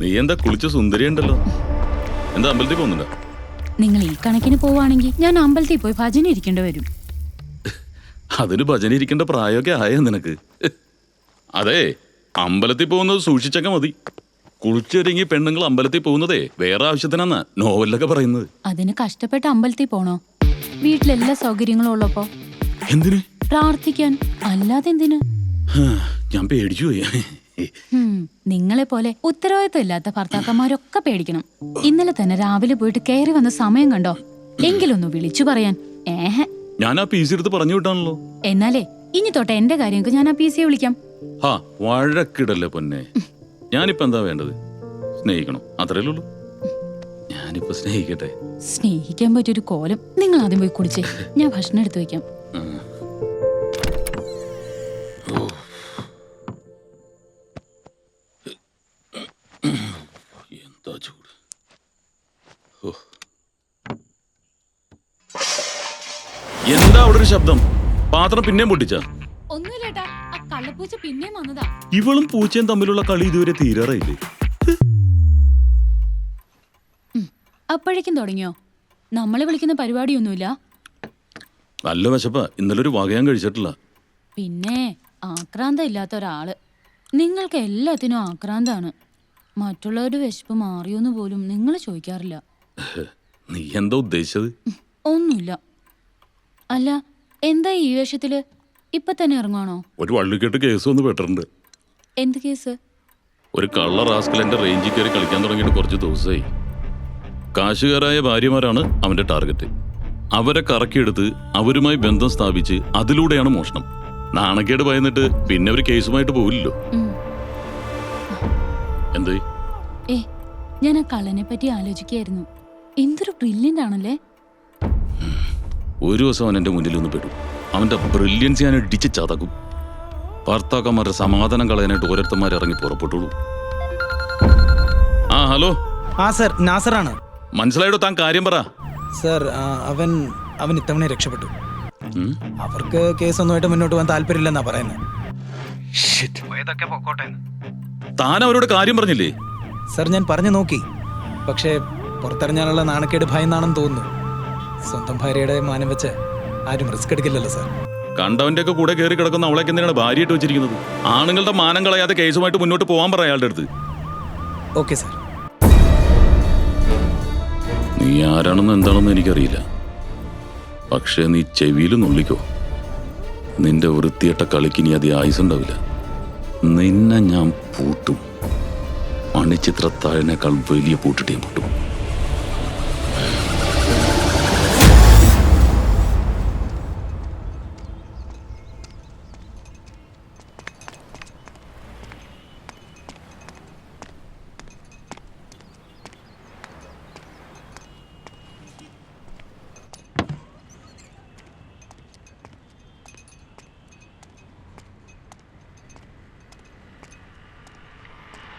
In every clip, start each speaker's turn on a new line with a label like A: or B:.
A: നീ എന്താ കുളിച്ച സുന്ദരി ഉണ്ടല്ലോ എന്താ അമ്പലത്തിൽ പോകുന്നുണ്ടോ?
B: നിങ്ങൾ ഈ കണക്കിന് പോവാണെങ്കിൽ ഞാൻ അമ്പലത്തിൽ പോയി ഭജന ഇരിക്കേണ്ടി വരും.
A: അതിന് ഭജന ഇരിക്കേണ്ട പ്രായമൊക്കെ ആയോ നിനക്ക്? അതെ അമ്പലത്തിൽ പോകുന്നത് സൂക്ഷിച്ചൊക്കെ മതി. കുളിച്ചൊരുങ്ങി പെണ്ണുങ്ങൾ അമ്പലത്തിൽ പോകുന്നതേ വേറെ ആവശ്യത്തിനാന്നാ നോവലൊക്കെ പറയുന്നത്.
B: അതിന് കഷ്ടപ്പെട്ട് അമ്പലത്തിൽ പോണോ? വീട്ടിലെല്ലാ സൗകര്യങ്ങളും ഉള്ളപ്പോ?
A: എന്തിന്?
B: പ്രാർത്ഥിക്കാൻ അല്ലാതെ എന്തിന്
A: ഞാൻ പേടിച്ചു പോയി.
B: നിങ്ങളെ പോലെ ഉത്തരവാദിത്വം ഇല്ലാത്ത ഭർത്താക്കന്മാരൊക്കെ പേടിക്കണം. ഇന്നലെ തന്നെ രാവിലെ പോയിട്ട് കയറി വന്ന സമയം കണ്ടോ? എങ്കിലൊന്ന് വിളിച്ചു പറയാൻ. ഏഹ്?
A: ഞാൻ ആ പി സി എടുത്ത് പറഞ്ഞു വിട്ടാണല്ലോ.
B: എന്നാലേ ഇനി തൊട്ട് എന്റെ കാര്യങ്ങൾക്ക് ഞാൻ ആ പി സിയെ വിളിക്കാം.
A: ഹാ വഴക്കിടല്ലേ പൊന്നെ. ഞാനിപ്പോ എന്താ വേണ്ടത്? സ്നേഹിക്കണം. അത്രയല്ലേ ഉള്ളൂ. ഞാനിപ്പോ സ്നേഹിക്കട്ടെ.
B: സ്നേഹിക്കാൻ പറ്റിയൊരു കോലം. നിങ്ങൾ ആദ്യം പോയി കുടിച്ചേ. ഞാൻ ഭക്ഷണം എടുത്തു വെക്കാം
A: പാത്രം പിന്നെയും പൊട്ടിച്ച?
B: ഒന്നുമില്ലേട്ടാ ആ കള്ളപ്പൂച്ച പിന്നെയും വന്നതാ.
A: ഇവളും പൂച്ചയും തമ്മിലുള്ള കളി ഇതുവരെ തീരാറായില്ലേ?
B: അപ്പോഴേക്കും തുടങ്ങിയോ? നമ്മളെ വിളിക്കുന്ന പരിപാടിയൊന്നുമില്ല?
A: നല്ല വിശപ്പ. ഇന്നലെ ഒരു വകയാൻ കഴിച്ചിട്ടില്ല.
B: പിന്നെ ആക്രാന്തം ഇല്ലാത്ത ഒരാൾ. നിങ്ങൾക്ക് എല്ലാത്തിനും ആക്രാന്താണ്. മറ്റുള്ളവരുടെ വിശപ്പ് മാറിയോന്ന് പോലും നിങ്ങൾ ചോദിക്കാറില്ല.
A: നീ എന്താ ഉദ്ദേശിച്ചത്?
B: ഒന്നുമില്ല. അല്ല എന്താ ഈ വേഷത്തിൽ? ഇപ്പൊ തന്നെ ഇറങ്ങുവാണോ?
A: ഒരു വള്ളിക്കെട്ട് കേസ് ഒന്ന് പെട്ടിട്ടുണ്ട്.
B: എന്ത് കേസ്?
A: ഒരു കള്ള റാസ്കൽ എന്റെ റേഞ്ചിൽ കയറി കളിക്കാൻ തുടങ്ങിയിട്ട് കുറച്ച് ദിവസമായി. കാശുകാരായ ഭാര്യമാരാണ് അവന്റെ ടാർഗറ്റ് അവരെ കറക്കിയെടുത്ത് അവരുമായി ബന്ധം സ്ഥാപിച്ച് അതിലൂടെയാണ് മോഷണം. നാണക്കേട് ഭയന്നിട്ട് പിന്നെ ഒരു കേസുമായിട്ട് പോവില്ലല്ലോ. എന്തേ?
B: ഏ ഞാൻ ആ കള്ളനെ പറ്റി ആലോചിക്കായിരുന്നു എന്തൊരു ബ്രില്യന്റ് ആണല്ലേ?
A: ഒരു ദിവസം അവൻ എന്റെ മുന്നിൽ ഒന്ന് പെടും. അവന്റെ ബ്രില്യൻസ് ഞാൻ ഇടിച്ച് ചതക്കും. ഭർത്താക്കന്മാരുടെ സമാധാനം കളയാനായിട്ട് ഓരോരുത്തന്മാർ ഇറങ്ങി പുറപ്പെട്ടുള്ളൂ ആ ഹലോ?
C: ആ സർ നാസറാണ്.
A: മനസ്സിലായിട്ടോ താൻ കാര്യം പറ.
C: സർ അവൻ അവൻ ഇത്തവണ രക്ഷപ്പെട്ടു? അവർക്ക് കേസൊന്നുമായിട്ട് മുന്നോട്ട് പോകാൻ താല്പര്യമില്ലെന്നാ പറയുന്നത്.
A: താൻ അവരോട് കാര്യം പറഞ്ഞില്ലേ?
C: സർ ഞാൻ പറഞ്ഞു നോക്കി. പക്ഷേ പുറത്തിറങ്ങാനുള്ള നാണക്കേട് ഭയന്നാണെന്ന് തോന്നുന്നു. സ്വന്തം ഭാര്യയുടെ മാനം വെച്ച് ആരും റിസ്ക് എടുക്കില്ലല്ലോ സാർ
A: കണ്ടവന്റെ ഒക്കെ കൂടെ കയറി കിടക്കുന്ന അവളെ എന്തിനാണ് ഭാര്യയായിട്ട് വെച്ചിരിക്കുന്നത്? ആണുങ്ങളുടെ മാനം കളയാതെ കേസുമായിട്ട് മുന്നോട്ട് പോകാൻ പറ അയാളുടെ അടുത്ത്.
C: ഓക്കെ സാർ
A: നീ ആരാണെന്ന് എന്താണെന്ന് എനിക്കറിയില്ല. പക്ഷേ നീ ചെവിയിൽ നുള്ളിക്കോ. നിന്റെ വൃത്തിയട്ട കളിക്ക് ഇനി അധികം ആയുസുണ്ടാവില്ല നിന്നെ ഞാൻ പൂട്ടും. മണിച്ചിത്രത്താഴിനേക്കാൾ വലിയ പൂട്ടിട്ട് ഞാൻ പൂട്ടും.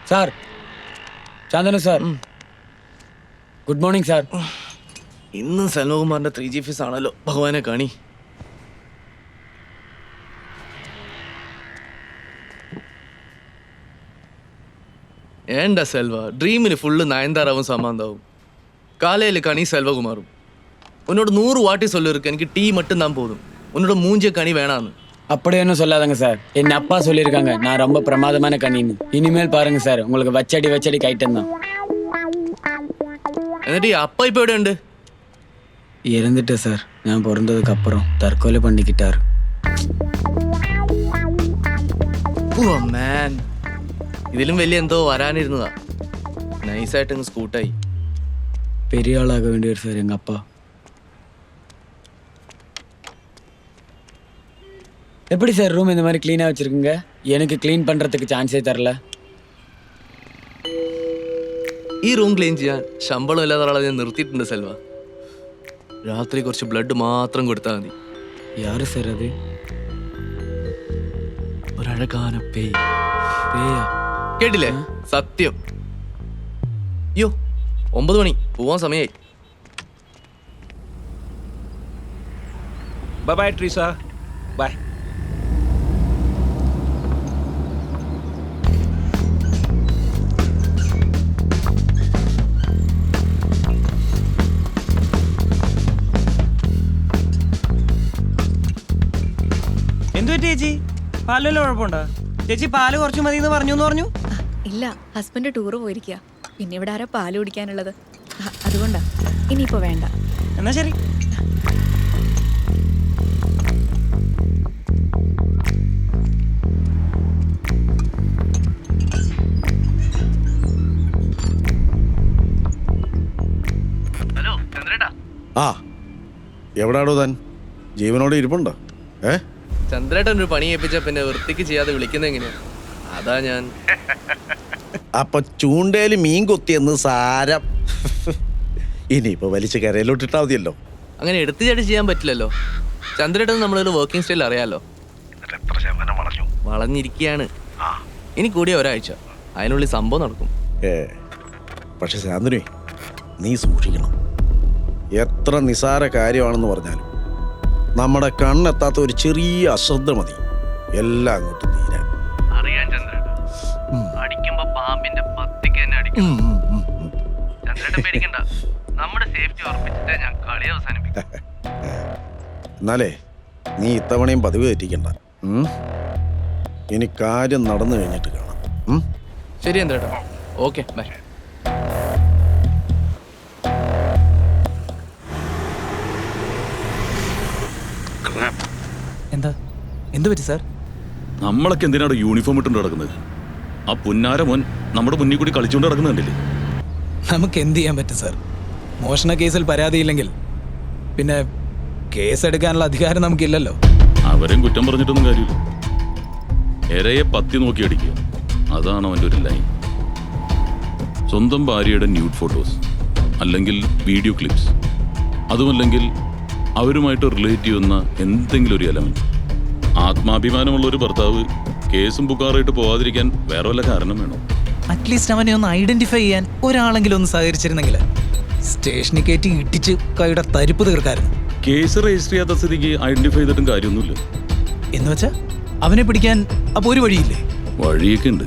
D: Sir. Shantanu sir. Good morning sir.
E: ഇന്ന് സെൽവകുമാറിന്റെ ത്രീ ജി ഫീസ് ആണല്ലോ ഭഗവാനെ കാണി. ഏണ്ട സെൽവ? ഡ്രീമിന് ഫുള്ള് നയൻതാറാവും സമാന്താവും. കാലയിൽ കണി സെൽവകുമാറും. ഉന്നോട് നൂറ് വാട്ടി സൊല്ലിരിക്കും എനിക്ക് ടീ മട്ടും താൻ പോകും ഉന്നോട് മൂഞ്ച കണി വേണാന്ന്.
D: அப்படி ஒன்றும் சொல்லாதங்க சார் என் அப்பா சொல்லியிருக்காங்க நான் ரொம்ப பிரமாதமான கண்ணின்னு இனிமேல் பாருங்க சார் உங்களுக்கு வச்சடி வச்சடி கைட்டம் தான்
E: എന്നിട്ട് ഈ അപ്പ ഇപ്പൊ എവിടെയുണ്ട്
D: இறந்துட்டு சார் நான் பிறந்ததுக்கு அப்புறம் தற்கொலை பண்ணிக்கிட்டாரு
E: ഓ മാൻ ഇതിലും വലിയ എന്തോ വരാനിരുന്നതാ നൈസായിട്ട് അങ്ങ് സ്കൂട്ടായി
D: பெரிய ஆளாக வேண்டியவர் சார் எங்க அப்பா எப்படி சார் ரூம் இந்த மாதிரி க்ளீனாக வச்சிருக்குங்க எனக்கு க்ளீன் பண்ணுறதுக்கு சான்ஸே தரல
E: ഈ റൂം ക്ലീൻ ചെയ്യാൻ ശമ്പളം ഇല്ലാത്ത ഒരാളെ ഞാൻ നിർത്തിയിട്ടുണ്ട് സെൽവ രാത്രി കുറച്ച് ബ്ലഡ് മാത്രം കൊടുത്താൽ മതി
D: யாரு சார் அது
E: ഒരഴകാന പേയ്
D: பேயா
E: കേട്ടില്ലേ സത്യം അയ്യോ ഒമ്പത് മണി പോവാൻ സമയായി
F: Bye bye, പറ്റി ചേച്ചി?
G: പാലിലല്ലോ കുഴപ്പമുണ്ടോ? ചേച്ചി പാൽ കുറച്ച് മതി എന്ന് പറഞ്ഞു. എന്ന് പറഞ്ഞു
H: ഇല്ല ഹസ്ബൻഡ് ടൂറ് പോയിരിക്കുക പിന്നെ ഇവിടെ ആരാ പാൽ കുടിക്കാനുള്ളത്? അതുകൊണ്ടാ. ഇനിയിപ്പോ വേണ്ട.
G: എന്നാ ശരി.
E: ഹലോ ചന്ദ്രേട്ടാ.
I: ആ എവിടാടോ താൻ? ജീവനോടെ ഇരിപ്പുണ്ടോ? ഏ?
E: ചന്ദ്രേട്ടൻ ഒരു പണി ഏൽപ്പിച്ച പിന്നെ വൃത്തിക്ക് ചെയ്യാതെ വിളിക്കുന്ന എങ്ങനെയാ? അതാ ഞാൻ.
I: അപ്പൊ ചൂണ്ടയിൽ മീൻ കൊത്തിയെന്ന് സാരം. ഇനിയിപ്പോ വലിച്ച് കരയിലോട്ടിട്ടാ മതിയല്ലോ.
E: അങ്ങനെ എടുത്തു ചാടി ചെയ്യാൻ പറ്റില്ലല്ലോ. ചന്ദ്രേട്ടൻ നമ്മളൊരു വർക്കിംഗ് സ്റ്റൈൽ അറിയാലോ? വളഞ്ഞിരിക്കുകയാണ് ഇനി കൂടിയ ഒരാഴ്ച. അതിനുള്ളിൽ സംഭവം നടക്കും.
I: ഏ പക്ഷെ ശാന്തനു നീ സൂക്ഷിക്കണം. എത്ര നിസാര കാര്യമാണെന്ന് പറഞ്ഞാലും നമ്മുടെ കണ്ണെത്താത്ത ഒരു ചെറിയ അശ്രദ്ധ മതി. എല്ലാം അങ്ങോട്ട് തീരാൻ.
E: അറിയാൻ ചന്ദ്രേട്ടൻ അടിക്കുമ്പോ പാമ്പിന്റെ പത്തിക്ക് തന്നെ അടിക്കും. ചന്ദ്രേട്ടൻ പേടിക്കണ്ട. നമ്മുടെ സേഫ്റ്റി ഉറപ്പിച്ചിട്ടേ ഞാൻ കളി അവസാനിപ്പിക്കാം.
I: എന്നാലേ നീ ഇത്തവണയും പതിവ് തെറ്റിക്കണ്ട. ഇനി കാര്യം നടന്നു കഴിഞ്ഞിട്ട് കാണാം.
E: ശരി എന്താ ഓക്കെ ബൈ.
C: എന്താ? എന്തു പറ്റി സാർ?
A: നമ്മളൊക്കെ എന്തിനാണ് യൂണിഫോം ഇട്ടുകൊണ്ട് നടക്കുന്നത്? ആ പുന്നാര മോൻ നമ്മുടെ മുന്നിൽ കൂടി കളിച്ചുകൊണ്ട് നടക്കുന്നുണ്ടല്ലേ
C: നമുക്ക് എന്ത് ചെയ്യാൻ പറ്റും സാർ? മോഷണ കേസിൽ പരാതിയില്ലെങ്കിൽ പിന്നെ കേസ് എടുക്കാനുള്ള അധികാരം നമുക്കില്ലല്ലോ.
A: അവരും കുറ്റം പറഞ്ഞിട്ടൊന്നും കാര്യമില്ല. എരയെ പത്തി നോക്കി അടിക്കുക. അതാണ് അവന്റെ ഒരു ലൈൻ സ്വന്തം ഭാര്യയുടെ ന്യൂഡ് ഫോട്ടോസ് അല്ലെങ്കിൽ വീഡിയോ ക്ലിപ്സ് അതുമല്ലെങ്കിൽ അവരുമായിട്ട് റിലേറ്റ് ചെയ്യുന്ന എന്തെങ്കിലും ഒരു എലമെന്റ് ആത്മാഭിമാനമുള്ള ഒരു ഭർത്താവ് കേസും ബുക്കാറായിട്ട് പോവാതിരിക്കാൻ വേറെ വല്ല കാരണം വേണോ?
C: അറ്റ്ലീസ്റ്റ് അവനെ ഒന്ന് ഐഡന്റിഫൈ ചെയ്യാൻ ഒരാളെങ്കിലും ഒന്ന് സഹകരിച്ചിരുന്നെങ്കിൽ. സ്റ്റേഷനിൽ കയറ്റി ഇട്ടിച്ച് കൈയുടെ തരിപ്പ് തീർക്കായിരുന്നു.
A: കേസ് രജിസ്റ്റർ ചെയ്യാത്ത സ്ഥിതിക്ക് ഐഡന്റിഫൈ ചെയ്തിട്ടും കാര്യമൊന്നുമില്ല.
C: എന്ന് വെച്ചാ അവനെ പിടിക്കാൻ അപ്പൊ ഒരു വഴിയില്ലേ?
A: വഴിയൊക്കെ ഉണ്ട്.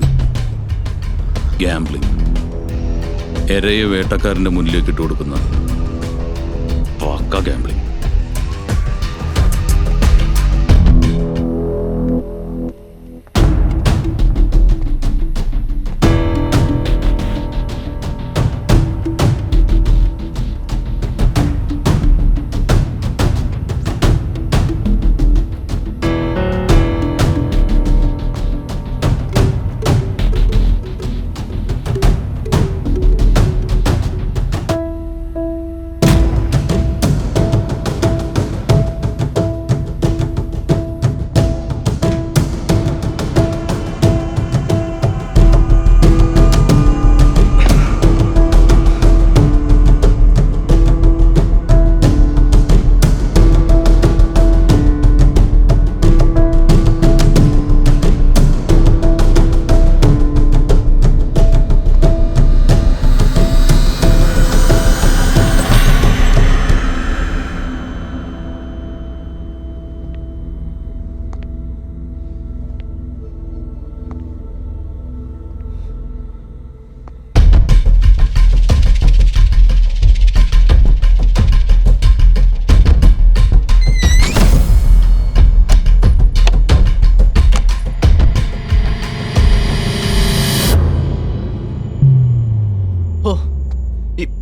A: ഗാംബ്ലിംഗ് എരയെ വേട്ടക്കാരന്റെ മുന്നിലേക്ക് ഇട്ട് കൊടുക്കുന്ന പക്ക ഗാംബ്ലിംഗ്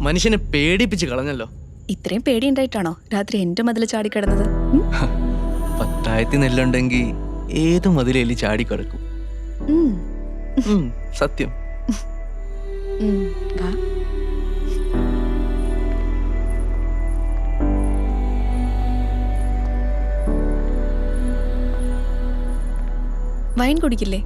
E: മനുഷ്യനെ പേടിപ്പിച്ച് കളഞ്ഞല്ലോ.
H: ഇത്രയും പേടിയുണ്ടായിട്ടാണോ രാത്രി എന്റെ മതിൽ ചാടിക്കിടന്നത് ഉം?
E: പത്തായത്തി നെല്ലുണ്ടെങ്കിൽ ഏത് മതിലേലി ചാടിക്കിടക്കും സത്യം.
H: വൈൻ കുടിക്കില്ലേ?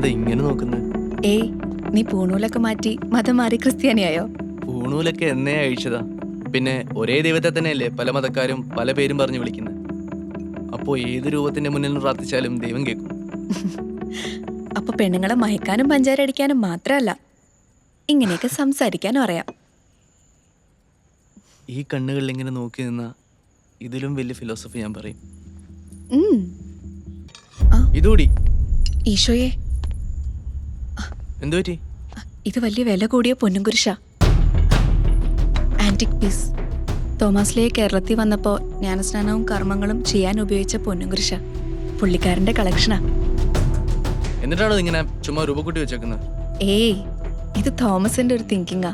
E: ഇതെന്താ ഇങ്ങനെ നോക്കുന്നത്
H: ഏയ് നീ പൂണൂലൊക്കെ മാറ്റി മതം മാറി ക്രിസ്ത്യാനിയായോ?
E: പൂണൂലൊക്കെ എന്നേ അഴിച്ചതാ. പിന്നെ ഒരേ ദൈവത്തെ തന്നെയല്ലേ പല മതക്കാരും പല പേരും പറഞ്ഞു വിളിക്കുന്നത് അപ്പോ ഏത് രൂപത്തിന്റെ മുന്നിൽ പ്രാർത്ഥിച്ചാലും ദൈവം കേൾക്കും
H: അപ്പൊ പെണ്ണുങ്ങളെ മയക്കാനും പഞ്ചാര അടിക്കാനും മാത്രമല്ല ഇങ്ങനെയൊക്കെ സംസാരിക്കാനും അറിയാം.
E: ഈ കണ്ണുകളിൽ ഇങ്ങനെ നോക്കി നിന്ന ഇതിലും വലിയ ഫിലോസഫി ഞാൻ പറയും.
H: ഉം.
E: ഇതുകൂടി
H: ഈശോയെ.
E: എന്തു പറ്റി?
H: ഇത് വലിയ വില കൂടിയ പൊന്നും കുരിശ. ആന്റിക് പീസ് തോമസ് ലേ കേരളത്തിൽ വന്നപ്പോൾ ജ്ഞാനസ്നാനവും കർമ്മങ്ങളും ചെയ്യാൻ ഉപയോഗിച്ച പൊന്നും കുരിശ. പുള്ളിക്കാരന്റെ കളക്ഷനാ
E: എന്നിട്ടാണ് ഇങ്ങനെ ചുമ്മാ രൂപക്കുട്ടി വെച്ചേക്കുന്നത്?
H: ഏയ് ഇത് തോമസിന്റെ ഒരു തിങ്കിങ്ങാ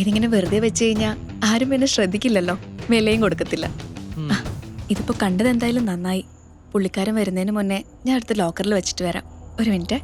H: ഇതിങ്ങനെ വെറുതെ വെച്ച് കഴിഞ്ഞാൽ ആരും എന്നെ ശ്രദ്ധിക്കില്ലല്ലോ. വിലയും കൊടുക്കത്തില്ല. ഇതിപ്പോ കണ്ടത് എന്തായാലും നന്നായി. പുള്ളിക്കാരൻ വരുന്നതിന് മുന്നേ ഞാൻ അടുത്ത് ലോക്കറിൽ വെച്ചിട്ട് വരാം. ഒരു മിനിറ്റ്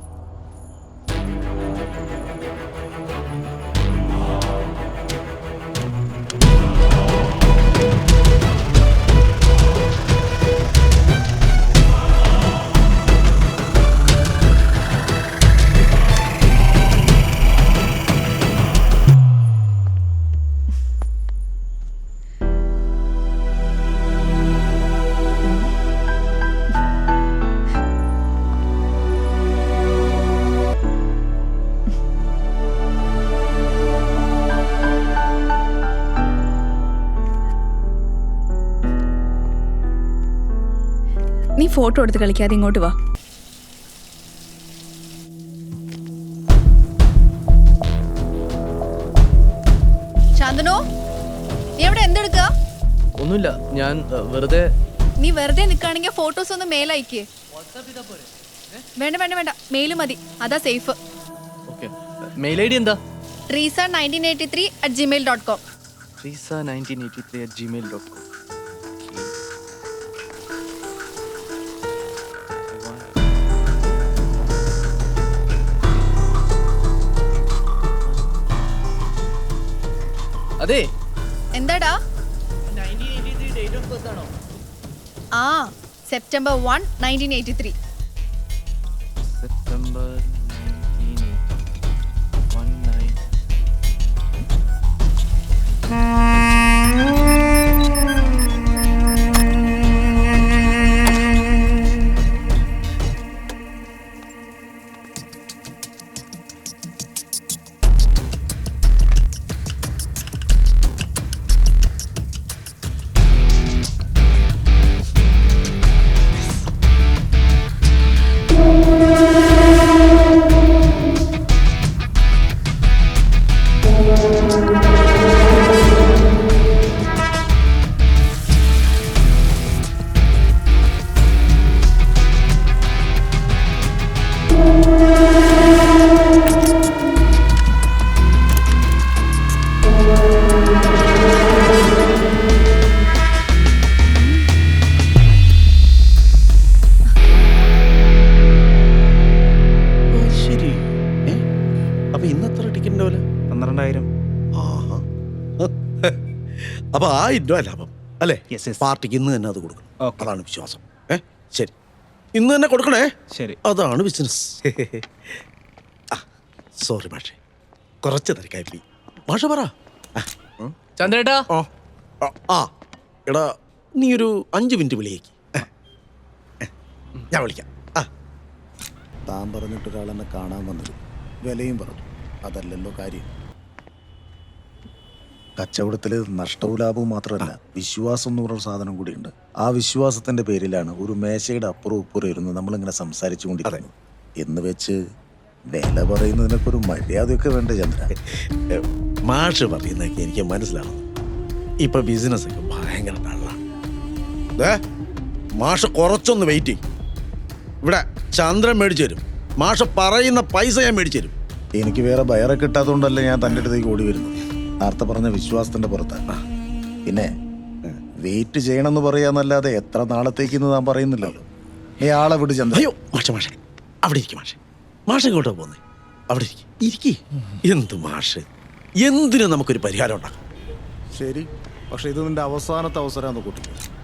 H: ഫോട്ടോ എടുത്ത് കളിക്കാതെ ഇങ്ങോട്ട് വാ. ശാന്തനു നീ എവിടെ
E: ഒന്നുമില്ല ഞാൻ വെറുതെ
H: നീ വെറുതെ നിൽക്കുകയാണെങ്കിൽ ഫോട്ടോസ് ഒന്ന് മേലയക്കേ. വേണ്ട വേണ്ട വേണ്ട. മെയിൽ മതി. അതാ സേഫ്.
E: മെയിൽ ഐ ഡി എന്താ?
H: Treesa nineteen eighty three at Gmail dot com.
E: Reeza nineteen eighty three at Gmail dot com. അതെ.
H: എന്താടാ? ആ
E: September one nineteen
I: eighty three അപ്പൊ ആ ഇൻഡോ ലാഭം അല്ലേ?
F: Yes, yes.
I: പാർട്ടിക്ക് ഇന്ന് തന്നെ അത് കൊടുക്കണം. അതാണ് വിശ്വാസം. ഏ? ശരി. ഇന്ന് തന്നെ കൊടുക്കണേ?
F: ശരി.
I: അതാണ് ബിസിനസ് ആ സോറി മാഷെ. കുറച്ച് തിരക്കായി മാഷ പറ. ആ,
E: ചന്ദ്രേട്ടാ?
I: ഓ ആ, ആ. എടാ നീ ഒരു അഞ്ച് മിനിറ്റ് വിളിയേക്ക്. ഞാൻ വിളിക്കാം. ആ.
J: താൻ പറഞ്ഞിട്ടൊരാളെന്നെ കാണാൻ വന്നത് വിലയും പറഞ്ഞു. അതല്ലല്ലോ കാര്യം. കച്ചവടത്തിൽ നഷ്ടവും ലാഭവും മാത്രമല്ല വിശ്വാസം എന്ന് പറഞ്ഞ സാധനം കൂടിയുണ്ട്. ആ വിശ്വാസത്തിന്റെ പേരിലാണ് ഒരു മേശയുടെ അപ്പുറം ഇപ്പുറം ഇരുന്ന് നമ്മളിങ്ങനെ സംസാരിച്ചു കൊണ്ടിരിക്കുന്നത് എന്ന് വെച്ച് വില പറയുന്നതിനൊക്കെ ഒരു മര്യാദയൊക്കെ വേണ്ട ചന്ദ്ര?
I: മാഷ് പറയുന്നതൊക്കെ എനിക്ക് മനസ്സിലാവും ഇപ്പൊ ബിസിനസ് ഒക്കെ ഭയങ്കര ഡള്ളാണ് മാഷ് കുറച്ചൊന്ന് വെയിറ്റ് ചെയ്യും. ഇവിടെ ചന്ദ്രൻ മേടിച്ചു തരും. മാഷ് പറയുന്ന പൈസ ഞാൻ മേടിച്ചു തരും.
J: എനിക്ക് വേറെ ബയറൊക്കെ കിട്ടാത്തതുകൊണ്ടല്ലേ ഞാൻ തന്റെ അടുത്തേക്ക് ഓടി വരുന്നത്? നേരത്തെ പറഞ്ഞ വിശ്വാസത്തിന്റെ പുറത്ത്. പിന്നെ വെയിറ്റ് ചെയ്യണമെന്ന് പറയാന്നല്ലാതെ എത്ര നാളത്തേക്ക് ഞാൻ പറയുന്നില്ലല്ലോ നീ ആളെ വിട് ചന്ദ്ര.
I: അയ്യോ മാഷ മാഷ. അവിടെ ഇരിക്കും മാഷെ. മാഷ എങ്ങോട്ടാ പോകുന്നേ? അവിടെ ഇരിക്കും. ഇരിക്കി. എന്ത് മാഷ്? എന്തിനും നമുക്കൊരു പരിഹാരം ഉണ്ടാക്കാം.
J: ശരി. പക്ഷെ ഇത് നിന്റെ അവസാനത്തെ അവസരം കൂട്ടിക്കോ